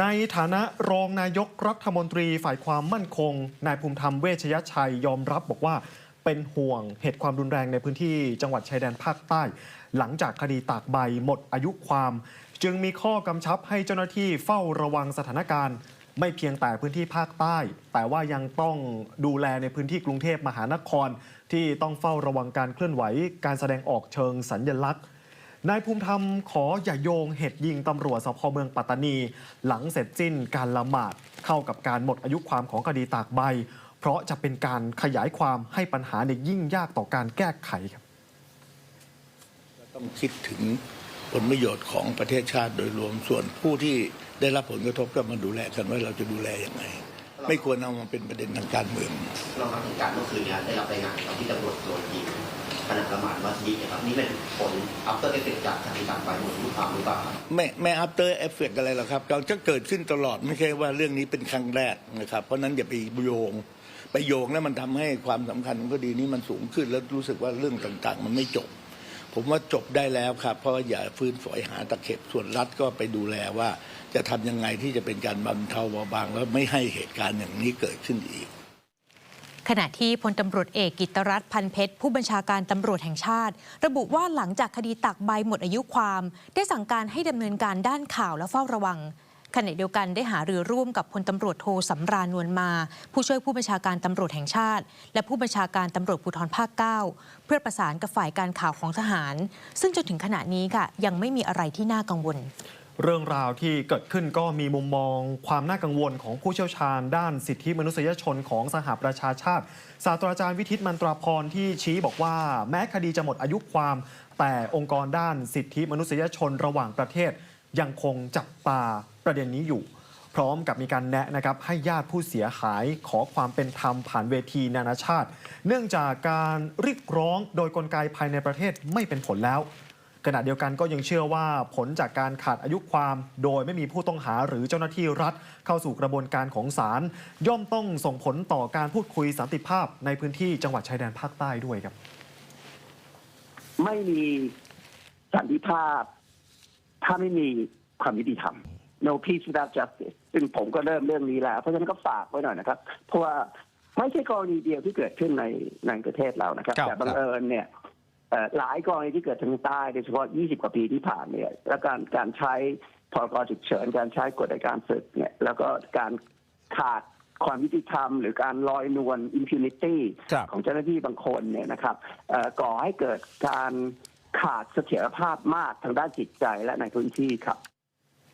ในฐานะรองนายกรัฐมนตรีฝ่ายความมั่นคง นายภูมิธรรมเวชยชัยยอมรับบอกว่าเป็นห่วงเหตุความรุนแรงในพื้นที่จังหวัดชายแดนภาคใต้ หลังจากคดีตากใบหมดอายุความ จึงมีข้อกำชับให้เจ้าหน้าที่เฝ้าระวังสถานการณ์ ไม่เพียงแต่พื้นที่ภาคใต้ แต่ว่ายังต้องดูแลในพื้นที่กรุงเทพมหานคร ที่ต้องเฝ้าระวังการเคลื่อนไหว การแสดงออกเชิงสัญญลักษณ์ นายภูมิธรรมขออย่าโยงเหตุยิงตำรวจสพเมืองปัตตานี หลังเสร็จสิ้นการละหมาดเข้ากับการหมดอายุความของคดีตากใบ เพราะจะเป็นการขยายความให้ปัญหาในยยิ่งยากต่อการแก้ไขครับต้องคิดถึงผลประโยชน์ของประเทศชาติโดยรวมส่วนผู้ที่ได้รับผลกระทบก็มาดูแลกันว่าเราจะดูแลยังไง ไม่ควรเอามาเป็นประเด็นทางการเมืองเรามาถึงการเมื่อคืนเนี่ยได้รับรายงานตอนที่ตำรวจโดนยิง ขณะละหมาดมัสยิดนะครับนี่เป็นผล after effect จากคดีต่างไปหมดทุกความหรือเปล่าครับไม่ไม่ after effect อะไรหรอกครับ เราจะเกิดขึ้นตลอดไม่ใช่ว่าเรื่องนี้เป็นครั้งแรกนะครับ เพราะนั้นอย่าไปโยงไปโยงแล้วมันทำให้ความสำคัญของคดีนี้มันสูงขึ้นแล้วรู้สึกว่าเรื่องต่างๆ มันไม่จบ ผมว่าจบได้แล้วครับ เพราะว่าอย่าฟื้นฝอยหาตะเข็บส่วนรัฐก็ไปดูแลว่า จะทำยังไงที่จะเป็นการบรรเทาเบาบางแล้วไม่ให้เหตุการณ์อย่างนี้เกิดขึ้นอีก ขณะที่พลตำรวจเอกกิตรัฐพันเพชร ผู้บัญชาการตำรวจแห่งชาติ ระบุว่าหลังจากคดีตักใบหมดอายุความ ได้สั่งการให้ดำเนินการด้านข่าวและเฝ้าระวังขณะเดียวกันได้หารือร่วมกับพลตำรวจโทสำราญนวลมา ผู้ช่วยผู้บัญชาการตำรวจแห่งชาติ และผู้บัญชาการตำรวจภูธรภาค 9 เพื่อประสานกับฝ่ายการข่าวของทหาร ซึ่งจนถึงขณะนี้ค่ะยังไม่มีอะไรที่น่ากังวล เรื่องราวที่เกิดขึ้นก็มีมุมมองความน่ากังวลของผู้เชี่ยวชาญ ด้านสิทธิมนุษยชนของสหประชาชาติ ศาสตราจารย์วิทิตมันตราพรที่ชี้บอกว่า แม้คดีจะหมดอายุความ แต่องค์กรด้านสิทธิมนุษยชนระหว่างประเทศ ยังคงจับตาประเด็นนี้อยู่ พร้อมกับมีการแนะนะครับให้ญาติผู้เสียหายขอความเป็นธรรมผ่านเวทีนานาชาติ เนื่องจากการเรียกร้องโดยกลไกภายในประเทศไม่เป็นผลแล้ว ขณะเดียวกันก็ยังเชื่อว่าผลจากการขาดอายุความโดยไม่มีผู้ต้องหาหรือเจ้าหน้าที่รัฐเข้าสู่กระบวนการของศาลย่อมต้องส่งผลต่อการพูดคุยสันติภาพในพื้นที่จังหวัดชายแดนภาคใต้ด้วยครับ ไม่มีสันติภาพ ถ้าไม่มีความยุติธรรม no peace without justice ซึ่งผมก็เริ่มเรื่องนี้แล้ว เพราะฉะนั้นก็ฝากไว้หน่อยนะครับ เพราะว่าไม่ใช่กรณีเดียวที่เกิดขึ้นในในประเทศเรานะครับครับแต่บังเอิญเนี่ยเอ่อ หลายกรณีที่เกิดทางใต้โดยเฉพาะ 20 กว่าปีที่ผ่านเนี่ยแล้วการการใช้พรกฉุกเฉินการใช้กฎในการศึกเนี่ยแล้วก็การขาดความยุติธรรม หรือการลอยนวล impunity ครับของเจ้าหน้าที่บางคนเนี่ยนะครับเอ่อก่อให้เกิดการขาดเสถียรภาพมากทางด้านจิตใจและในพื้นที่ครับ